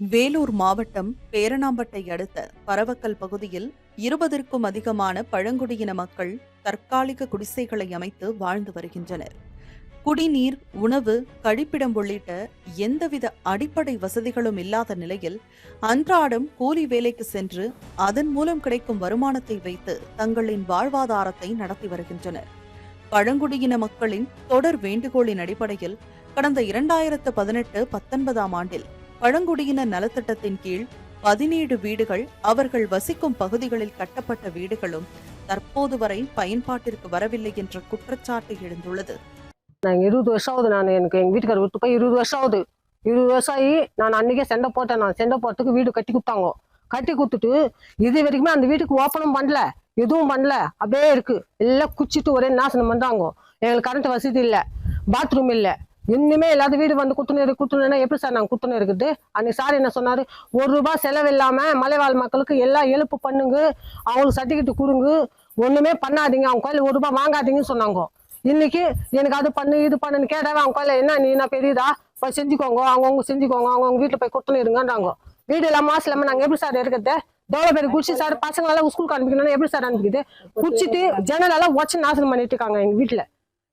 வேலூர் மாவட்டம் பேரணாம்பட்டை அடுத்த பரவக்கல் பகுதியில் இருபதற்கும் அதிகமான பழங்குடியின மக்கள் தற்காலிக குடிசைகளை அமைத்து வாழ்ந்து வருகின்றனர். குடிநீர் உணவு கழிப்பிடம் உள்ளிட்ட எந்தவித அடிப்படை வசதிகளும் இல்லாத நிலையில் அன்றாடம் கூலி வேலைக்கு சென்று அதன் மூலம் கிடைக்கும் வருமானத்தை வைத்து தங்களின் வாழ்வாதாரத்தை நடத்தி வருகின்றனர். பழங்குடியின மக்களின் தொடர் வேண்டுகோளின் அடிப்படையில் கடந்த இரண்டாயிரத்து பதினெட்டு பத்தொன்பதாம் ஆண்டில் பழங்குடியின நலத்திட்டத்தின் கீழ் பதினேழு வீடுகள் அவர்கள் வசிக்கும் பகுதிகளில் கட்டப்பட்ட வீடுகளும் தற்போது வரை பயன்பாட்டிற்கு வரவில்லை என்ற குற்றச்சாட்டு எழுந்துள்ளது. நான் இருபது வருஷம் ஆகுது நான் எனக்கு எங்கள் வீட்டுக்காரர் விட்டு போய் இருபது வருஷம் ஆகுது. இருபது வருஷம் ஆகி நான் அன்றைக்கே சண்டை போட்டேன். நான் சண்டை போட்டதுக்கு வீடு கட்டி கொடுத்தாங்க. கட்டி கொடுத்துட்டு இது வரைக்குமே அந்த வீட்டுக்கு ஓப்பனும் பண்ணல எதுவும் பண்ணல. அப்படியே இருக்கு. எல்லாம் குச்சிட்டு ஒரே நாசனம் பண்றாங்க. எங்களுக்கு கரண்ட் வசதி இல்லை பாத்ரூம் இல்லை. இன்னுமே இல்லாத வீடு வந்து குத்துனரு குத்துனா எப்படி சார் நாங்கள் குத்துனு இருக்குது? அன்னைக்கு சார் என்ன சொன்னார்? ஒரு ரூபாய் செலவு மலைவாழ் மக்களுக்கு எல்லாம் எழுப்பு பண்ணுங்க அவங்களுக்கு சர்டிஃபிகேட் கொடுங்க ஒன்றுமே பண்ணாதீங்க அவங்க கோயில் ஒரு ரூபாய் வாங்காதீங்கன்னு சொன்னாங்க. இன்னைக்கு எனக்கு அது பண்ணு இது பண்ணுன்னு கேட்டாவே அவங்க கோயில என்ன நீ என்ன பெரியதா? போய் செஞ்சுக்கோங்க அவங்கவுங்க செஞ்சுக்கோங்க அவங்கவுங்க வீட்டில் போய் குத்துனு இருங்கன்றாங்க. வீடு இல்லாமல் மாசம் இல்லாமல் நாங்கள் எப்படி சார் இருக்கிறது? எவ்வளோ பேர் குடிச்சு சார் பசங்களெல்லாம் ஸ்கூலுக்கு அனுப்பிக்கணும்னா எப்படி சார் அனுப்பிக்குது குடிச்சிட்டு ஜனலெல்லாம் எல்லாம் உடச்சு நாசனம் பண்ணிட்டு இருக்காங்க எங்கள் வீட்டில்.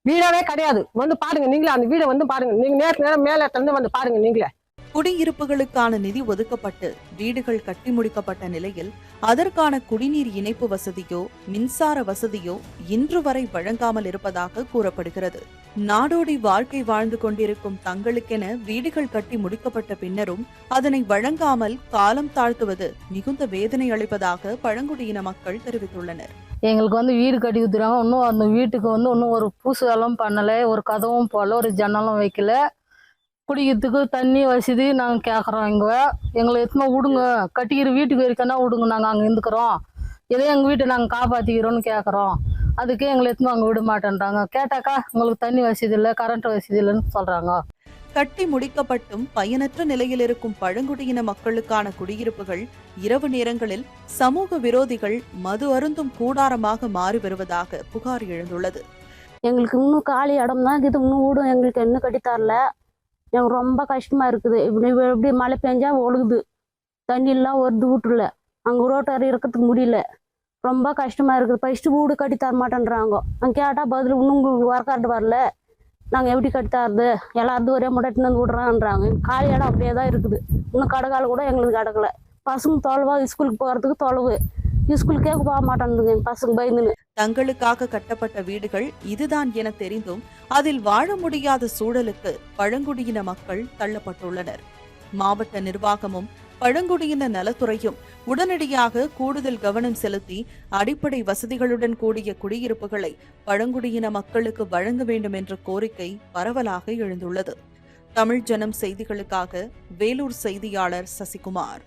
வீடாவே கிடையாது. வந்து பாருங்க நீங்களே அந்த வீடை வந்து பாருங்க. நீங்க நேரத்துக்கு நேரம் மேல இருந்து வந்து பாருங்க நீங்களே. குடியிருப்புகளுக்கான நிதி ஒதுக்கப்பட்டு வீடுகள் கட்டி முடிக்கப்பட்ட நிலையில் அதற்கான குடிநீர் இணைப்பு வசதியோ மின்சார வசதியோ இன்று வரை வழங்காமல் இருப்பதாக கூறப்படுகிறது. நாடோடி வாழ்க்கை வாழ்ந்து கொண்டிருக்கும் தங்களுக்கென வீடுகள் கட்டி முடிக்கப்பட்ட பின்னரும் அதனை வழங்காமல் காலம் தாழ்த்துவது மிகுந்த வேதனை அளிப்பதாக பழங்குடியின மக்கள் தெரிவித்துள்ளனர். எங்களுக்கு வந்து வீடு கட்டி கொடுத்துருக்காங்க இன்னும் அந்த வீட்டுக்கு வந்து இன்னும் ஒரு பூசுகளும் பண்ணலை ஒரு கதவும் போல ஒரு ஜன்னலும் வைக்கல. குடிக்கிறதுக்கு தண்ணி வசதி நாங்கள் கேட்குறோம் இங்கே. எங்களை எத்தனை விடுங்க. கட்டிக்கிற வீட்டுக்கு வரைக்கும் விடுங்க. நாங்கள் அங்கே இருந்துக்கிறோம். இதே எங்கள் வீட்டை நாங்கள் காப்பாற்றிக்கிறோன்னு கேட்குறோம் அதுக்கே எங்களை எத்தனை அங்கே விட மாட்டேன்றாங்க. கேட்டாக்கா உங்களுக்கு தண்ணி வசதி இல்லை கரண்ட் வசதி இல்லைன்னு சொல்கிறாங்க கட்டி முடிக்கப்பட்டும் பயனற்ற நிலையில் இருக்கும் பழங்குடியின மக்களுக்கான குடியிருப்புகள் இரவு நேரங்களில் சமூக விரோதிகள் மது அருந்தும் கூடாரமாக மாறி வருவதாக புகார் எழுந்துள்ளது. எங்களுக்கு இன்னும் காலி இடம் தான் இது இன்னும் வீடும் எங்களுக்கு இன்னும் கட்டி தரல எனக்கு ரொம்ப கஷ்டமாக இருக்குது. இப்படி இப்படி மழை பெஞ்சா ஒழுகுது. தண்ணியெல்லாம் வருது வீட்டுல அங்கே ரோட்டார் இருக்கிறதுக்கு முடியல. ரொம்ப கஷ்டமாக இருக்குது. ஃபஸ்ட்டு வீடு கட்டி தர மாட்டேன்றாங்க. அங்கே கேட்டால் பதில் இன்னும் உங்களுக்கு ஒர்க்கார்டு வரல. நாங்கள் எப்படி கட்டி தரது? எல்லாருக்கும் ஒரே முட்டாட்டின்னு வந்து விடுறான்றாங்க. காலி இடம் அப்படியே தான் இருக்குது. இன்னும் கடைக்கால கூட எங்களுக்கு கிடக்கல பசங்க தொலைவா ஸ்கூலுக்கு போகிறதுக்கு தொலைவு. ஸ்கூலுக்கே போக மாட்டேன்துங்க. எங்கள் பசங்க பயந்துன்னு. தங்களுக்காக கட்டப்பட்ட வீடுகள் இதுதான் என தெரிந்தும் அதில் வாழ முடியாத சூழலுக்கு பழங்குடியின மக்கள் தள்ளப்பட்டுள்ளனர். மாவட்ட நிர்வாகமும் பழங்குடியின நலத்துறையும் உடனடியாக கூடுதல் கவனம் செலுத்தி அடிப்படை வசதிகளுடன் கூடிய குடியிருப்புகளை பழங்குடியின மக்களுக்கு வழங்க வேண்டும் என்ற கோரிக்கை பரவலாக எழுந்துள்ளது. தமிழ் ஜனம் செய்திகளுக்காக வேலூர் செய்தியாளர் சசிகுமார்.